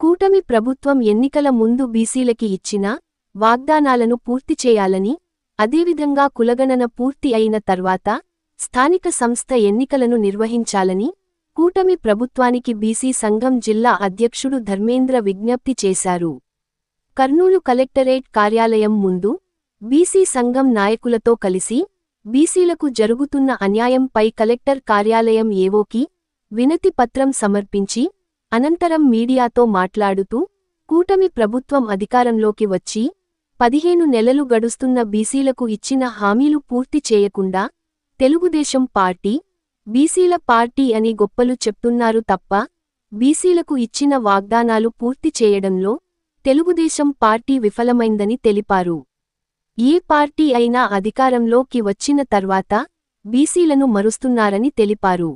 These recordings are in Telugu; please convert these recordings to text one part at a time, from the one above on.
కూటమి ప్రభుత్వం ఎన్నికల ముందు బీసీలకి ఇచ్చిన వాగ్దానాలను పూర్తి చేయాలని అదేవిధంగా కులగణన పూర్తి అయిన తర్వాత స్థానిక సంస్థ ఎన్నికలను నిర్వహించాలని కూటమి ప్రభుత్వానికి బీసీ సంఘం జిల్లా అధ్యక్షుడు ధర్మేంద్ర విజ్ఞప్తి చేశారు. కర్నూలు కలెక్టరేట్ కార్యాలయం ముందు బీసీ సంఘం నాయకులతో కలిసి బీసీలకు జరుగుతున్న అన్యాయంపై కలెక్టర్ కార్యాలయం ఏవోకి వినతి పత్రం సమర్పించి అనంతరం మీడియాతో మాట్లాడుతూ కూటమి ప్రభుత్వం అధికారంలోకి వచ్చి పదిహేను నెలలు గడుస్తున్న బీసీలకు ఇచ్చిన హామీలు పూర్తి చేయకుండా తెలుగుదేశం పార్టీ బీసీల పార్టీ అని గొప్పలు చెప్తున్నారు తప్ప బీసీలకు ఇచ్చిన వాగ్దానాలు పూర్తి చేయడంలో తెలుగుదేశం పార్టీ విఫలమైందని తెలిపారు. ఏ పార్టీ అయినా అధికారంలోకి వచ్చిన తర్వాత బీసీలను మరుస్తున్నారని తెలిపారు.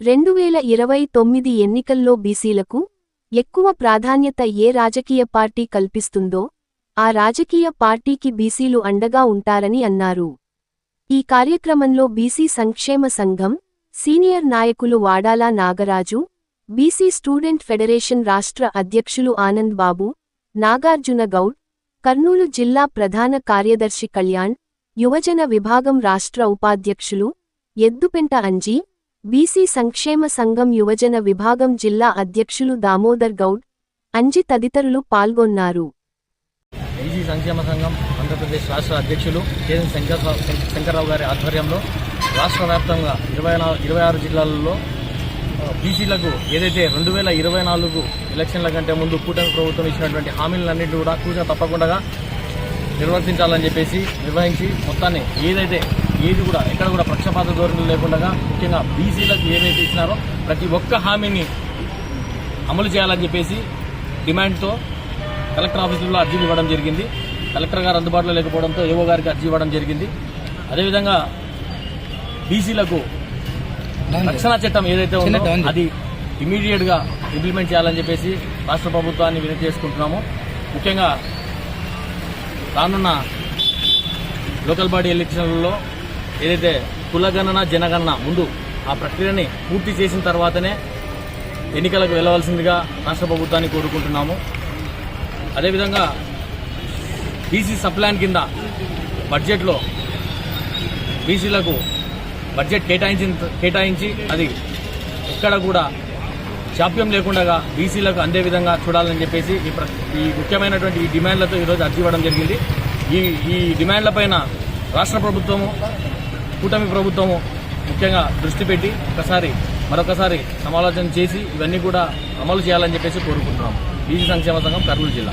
రెండువేల ఇరవై తొమ్మిది ఎన్నికల్లో బీసీలకు ఎక్కువ ప్రాధాన్యత ఏ రాజకీయ పార్టీ కల్పిస్తుందో ఆ రాజకీయ పార్టీకి బీసీలు అండగా ఉంటారని అన్నారు. ఈ కార్యక్రమంలో బీసీ సంక్షేమ సంఘం సీనియర్ నాయకులు వాడాలా నాగరాజు బీసీ స్టూడెంట్ ఫెడరేషన్ రాష్ట్ర అధ్యక్షులు ఆనంద్ బాబు నాగార్జున గౌడ్ కర్నూలు జిల్లా ప్రధాన కార్యదర్శి కళ్యాణ్ యువజన విభాగం రాష్ట్ర ఉపాధ్యక్షులు ఎద్దుపెంట అంజీ బీసీ సంక్షేమ సంఘం యువజన విభాగం జిల్లా అధ్యక్షులు దామోదర్ గౌడ్ అంజి తదితరులు పాల్గొన్నారు. బీసీ సంక్షేమ సంఘం ఆంధ్రప్రదేశ్ రాష్ట్ర అధ్యక్షులు కేఎన్ శంకర్రావు గారి ఆధ్వర్యంలో రాష్ట్ర వ్యాప్తంగా ఇరవై ఇరవై ఆరు జిల్లాలలో బీసీలకు ఏదైతే రెండు వేల ఇరవై నాలుగు ఎలక్షన్ల కంటే ముందు కూటమి ప్రభుత్వం ఇచ్చినటువంటి హామీలన్నింటినీ కూడా కూర్చొ తప్పకుండా నిర్వర్తించాలని చెప్పేసి నిర్వహించి మొత్తాన్ని ఏదైతే ఏది కూడా ఎక్కడ కూడా పక్షపాత ధోరణులు లేకుండా ముఖ్యంగా బీసీలకు ఏదైతే ఇచ్చినారో ప్రతి ఒక్క హామీని అమలు చేయాలని చెప్పేసి డిమాండ్తో కలెక్టర్ ఆఫీసులో అర్జీలు ఇవ్వడం జరిగింది. కలెక్టర్ గారు అందుబాటులో లేకపోవడంతో ఏవో గారికి అర్జీ ఇవ్వడం జరిగింది. అదేవిధంగా బీసీలకు రక్షణ చట్టం ఏదైతే ఉందో అది ఇమీడియట్గా ఇంప్లిమెంట్ చేయాలని చెప్పేసి రాష్ట్ర ప్రభుత్వాన్ని వినతి చేసుకుంటున్నాము. ముఖ్యంగా రానున్న లోకల్ బాడీ ఎలక్షన్లలో ఏదైతే కులగణన జనగణన ముందు ఆ ప్రక్రియని పూర్తి చేసిన తర్వాతనే ఎన్నికలకు వెళ్ళవలసిందిగా రాష్ట్ర ప్రభుత్వాన్ని కోరుకుంటున్నాము. అదేవిధంగా బీసీ సప్లాన్ కింద బడ్జెట్లో బీసీలకు బడ్జెట్ కేటాయించిన కేటాయించి అది ఎక్కడ కూడా జాప్యం లేకుండా బీసీలకు అందే విధంగా చూడాలని చెప్పేసి ఈ ప్ర- ఈ ముఖ్యమైనటువంటి ఈ డిమాండ్లతో ఈరోజు అర్జీ ఇవ్వడం జరిగింది. ఈ ఈ డిమాండ్లపైన రాష్ట్ర ప్రభుత్వము కూటమి ప్రభుత్వము ముఖ్యంగా దృష్టి పెట్టి ఒకసారి మరొకసారి సమాలోచన చేసి ఇవన్నీ కూడా అమలు చేయాలని చెప్పేసి కోరుకుంటున్నాం బీసీ సంక్షేమ సంఘం కర్నూలు జిల్లా.